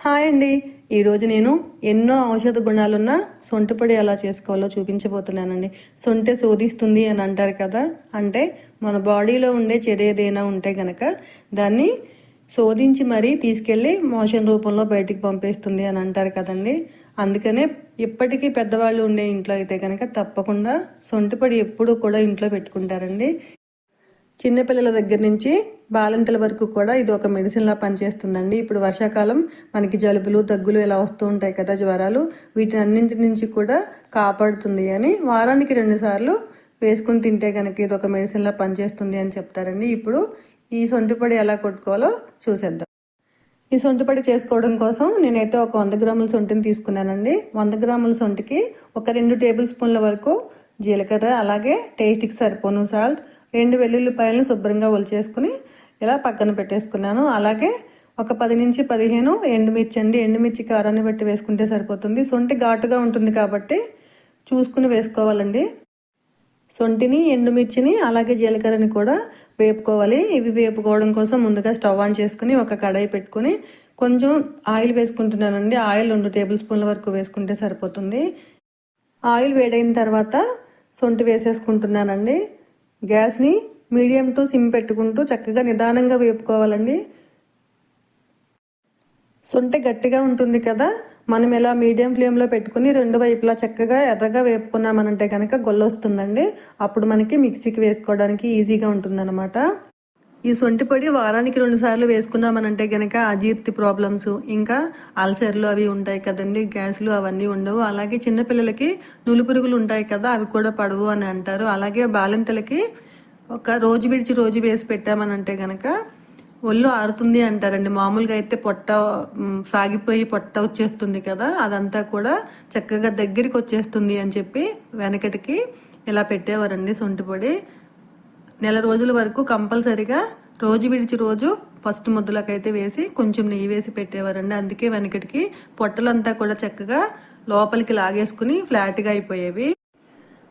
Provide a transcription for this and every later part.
Hi అండి. ఈరోజు నేను ఎన్నో ఔషధ గుణాలున్న సొంటి ఎలా చేసుకోవాలో చూపించబోతున్నానండి. సొంటె శోధిస్తుంది అని అంటారు కదా. అంటే మన బాడీలో ఉండే చెడు ఏదైనా ఉంటే గనక దాన్ని శోధించి మరీ తీసుకెళ్ళి మోషన్ రూపంలో బయటికి పంపేస్తుంది అని అంటారు కదండి. అందుకనే ఇప్పటికీ పెద్దవాళ్ళు ఉండే ఇంట్లో అయితే కనుక తప్పకుండా సొంటిపొడి ఎప్పుడూ కూడా ఇంట్లో పెట్టుకుంటారండి. చిన్నపిల్లల దగ్గర నుంచి బాలింతల వరకు కూడా ఇది ఒక మెడిసిన్లా పనిచేస్తుందండి. ఇప్పుడు వర్షాకాలం మనకి జలుబులు దగ్గులు ఇలా వస్తూ ఉంటాయి కదా జ్వరాలు. వీటిని అన్నింటి నుంచి కూడా కాపాడుతుంది అని వారానికి రెండుసార్లు వేసుకుని తింటే కనుక ఇది ఒక మెడిసిన్లా పనిచేస్తుంది అని చెప్తారండి. ఇప్పుడు ఈ సొంటిపొడి ఎలా కొట్టుకోవాలో చూసేద్దాం. ఈ సొంటిపడి చేసుకోవడం కోసం నేనైతే ఒక వంద గ్రాముల సొంటిని తీసుకున్నానండి. వంద గ్రాముల సొంటికి ఒక రెండు టేబుల్ స్పూన్ల వరకు జీలకర్ర అలాగే టేస్ట్కి సరిపోను సాల్ట్ రెండు వెల్లుల్లిపాయలను శుభ్రంగా ఒలిచేసుకుని ఇలా పక్కన పెట్టేసుకున్నాను. అలాగే ఒక పది నుంచి పదిహేను ఎండుమిర్చి అండి. ఎండుమిర్చి కారాన్ని బట్టి వేసుకుంటే సరిపోతుంది. సొంటి ఘాటుగా ఉంటుంది కాబట్టి చూసుకుని వేసుకోవాలండి. సొంటిని ఎండుమిర్చిని అలాగే జీలకర్రని కూడా వేపుకోవాలి. ఇవి వేపుకోవడం కోసం ముందుగా స్టవ్ ఆన్ చేసుకుని ఒక కడాయి పెట్టుకుని కొంచెం ఆయిల్ వేసుకుంటున్నానండి. ఆయిల్ రెండు టేబుల్ స్పూన్ల వరకు వేసుకుంటే సరిపోతుంది. ఆయిల్ వేడైన తర్వాత సొంటి వేసేసుకుంటున్నానండి. గ్యాస్ని మీడియం టు సిమ్ పెట్టుకుంటూ చక్కగా నిదానంగా వేపుకోవాలండి. సొంటె గట్టిగా ఉంటుంది కదా మనం ఇలా మీడియం ఫ్లేమ్లో పెట్టుకుని రెండు వైపులా చక్కగా ఎర్రగా వేపుకున్నామనంటే కనుక గొల్లొస్తుందండి. అప్పుడు మనకి మిక్సీకి వేసుకోవడానికి ఈజీగా ఉంటుందన్నమాట. ఈ సొంటి పొడి వారానికి రెండు సార్లు వేసుకున్నామనంటే కనుక అజీర్తి ప్రాబ్లమ్స్ ఇంకా అల్సర్లు అవి ఉంటాయి కదండి గ్యాస్లు అవన్నీ ఉండవు. అలాగే చిన్నపిల్లలకి నులుపురుగులు ఉంటాయి కదా అవి కూడా పడవు అని అంటారు. అలాగే బాలింతలకి ఒక రోజు విడిచి రోజు వేసి పెట్టామనంటే గనక ఒళ్ళు ఆరుతుంది అంటారండి. మామూలుగా అయితే పొట్ట సాగిపోయి పొట్ట వచ్చేస్తుంది కదా అదంతా కూడా చక్కగా దగ్గరికి వచ్చేస్తుంది అని చెప్పి వెనకటికి ఇలా పెట్టేవారండి సొంటి పొడి. నెల రోజుల వరకు కంపల్సరిగా రోజు విడిచి రోజు ఫస్ట్ ముద్దలకైతే వేసి కొంచెం నెయ్యి వేసి పెట్టేవారండి. అందుకే వెనకటికి పొట్టలంతా కూడా చక్కగా లోపలికి లాగేసుకుని ఫ్లాట్గా అయిపోయేవి.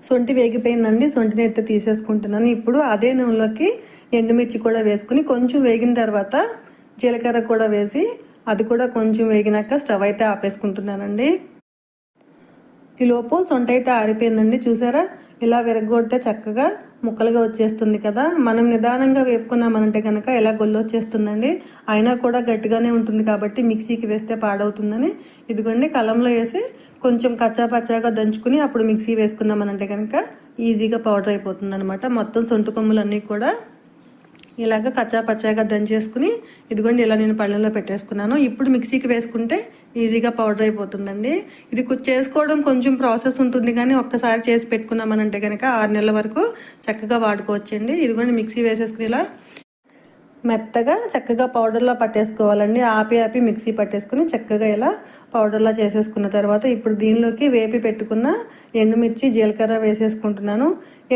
సొంటి వేగిపోయిందండి. సొంటిని అయితే తీసేసుకుంటున్నాను. ఇప్పుడు అదే నూనెలోకి ఎండుమిర్చి కూడా వేసుకుని కొంచెం వేగిన తర్వాత జీలకర్ర కూడా వేసి అది కూడా కొంచెం వేగినాక స్టవ్ అయితే ఆపేసుకుంటున్నానండి. ఈలోపు సొంట అయితే ఆరిపోయిందండి. చూసారా? ఇలా విరగొడితే చక్కగా ముక్కలుగా వచ్చేస్తుంది కదా. మనం నిదానంగా వేపుకున్నామనంటే కనుక ఎలా గొల్లొచ్చేస్తుందండి అయినా కూడా గట్టిగానే ఉంటుంది కాబట్టి మిక్సీకి వేస్తే పాడవుతుందని. ఇదిగోండి కలంలో వేసి కొంచెం కచ్చా పచ్చాగా దంచుకుని అప్పుడు మిక్సీ వేసుకున్నామనంటే కనుక ఈజీగా పౌడర్ అయిపోతుంది అనమాట మొత్తం సొంటు కొమ్ములన్నీ కూడా ఇలాగ కచ్చా పచ్చాగా దంచేసుకుని ఇదిగోండి ఇలా నేను పళ్ళెంలో పెట్టేసుకున్నాను. ఇప్పుడు మిక్సీకి వేసుకుంటే ఈజీగా పౌడర్ అయిపోతుందండి. ఇది చేసుకోవడం కొంచెం ప్రాసెస్ ఉంటుంది కానీ ఒక్కసారి చేసి పెట్టుకున్నామనంటే కనుక ఆరు నెలల వరకు చక్కగా వాడుకోవచ్చండి. ఇదిగోండి మిక్సీ వేసేసుకుని ఇలా మెత్తగా చక్కగా పౌడర్లా పట్టేసుకోవాలండి. ఆపి ఆపి మిక్సీ పట్టేసుకుని చక్కగా ఇలా పౌడర్లా చేసేసుకున్న తర్వాత ఇప్పుడు దీనిలోకి వేపి పెట్టుకున్న ఎండుమిర్చి జీలకర్ర వేసేసుకుంటున్నాను.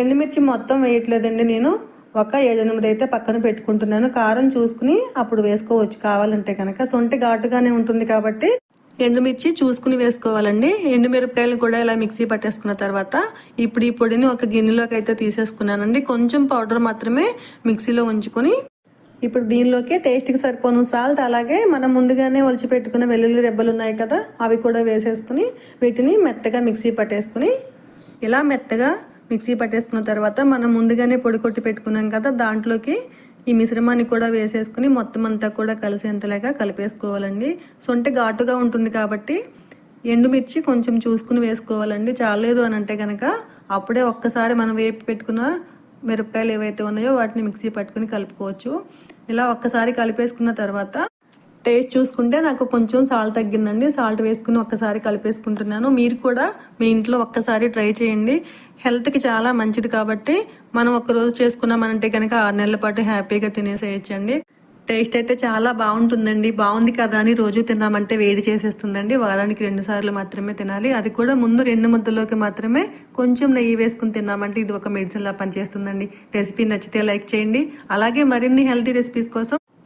ఎండుమిర్చి మొత్తం వేయట్లేదండి నేను. ఒక ఏడెనిమిది అయితే పక్కన పెట్టుకుంటున్నాను. కారం చూసుకుని అప్పుడు వేసుకోవచ్చు. కావాలంటే కనుక సొంటి ఘాటుగానే ఉంటుంది కాబట్టి ఎండుమిర్చి చూసుకుని వేసుకోవాలండి. ఎండుమిరపకాయలు కూడా ఇలా మిక్సీ పట్టేసుకున్న తర్వాత ఇప్పుడు ఈ పొడిని ఒక గిన్నెలోకి అయితే తీసేసుకున్నానండి. కొంచెం పౌడర్ మాత్రమే మిక్సీలో ఉంచుకొని ఇప్పుడు దీనిలోకి టేస్ట్కి సరిపోను సాల్ట్. అలాగే మనం ముందుగానే ఒలిచిపెట్టుకున్న వెల్లుల్లి రెబ్బలు ఉన్నాయి కదా అవి కూడా వేసేసుకుని వీటిని మెత్తగా మిక్సీ పట్టేసుకుని ఇలా మెత్తగా మిక్సీ పట్టేసుకున్న తర్వాత మనం ముందుగానే పొడి కొట్టి పెట్టుకున్నాం కదా దాంట్లోకి ఈ మిశ్రమాన్ని కూడా వేసేసుకుని మొత్తం అంతా కూడా కలిసేంతలాగా కలిపేసుకోవాలండి. సొంటే ఘాటుగా ఉంటుంది కాబట్టి ఎండుమిర్చి కొంచెం చూసుకుని వేసుకోవాలండి. చాలేదు అని అంటే కనుక అప్పుడే ఒక్కసారి మనం వేపి పెట్టుకున్న మిరపకాయలు ఏవైతే ఉన్నాయో వాటిని మిక్సీ పట్టుకుని కలుపుకోవచ్చు. ఇలా ఒక్కసారి కలిపేసుకున్న తర్వాత టేస్ట్ చూసుకుంటే నాకు కొంచెం సాల్ట్ తగ్గిందండి. సాల్ట్ వేసుకుని ఒక్కసారి కలిపేసుకుంటున్నాను. మీరు కూడా మీ ఇంట్లో ఒక్కసారి ట్రై చేయండి. హెల్త్కి చాలా మంచిది కాబట్టి మనం ఒక్కరోజు చేసుకున్నామనంటే కనుక ఆరు నెలల పాటు హ్యాపీగా తినేసేయచ్చండి. టేస్ట్ అయితే చాలా బాగుంటుందండి. బాగుంది కదా అని రోజు తిన్నామంటే వేడి చేసేస్తుందండి. వారానికి రెండు సార్లు మాత్రమే తినాలి. అది కూడా ముందు రెండు ముద్దలోకి మాత్రమే కొంచెం నెయ్యి వేసుకుని తిన్నామంటే ఇది ఒక మెడిసిన్లా పనిచేస్తుందండి. రెసిపీ నచ్చితే లైక్ చేయండి. అలాగే మరిన్ని హెల్తీ రెసిపీస్ కోసం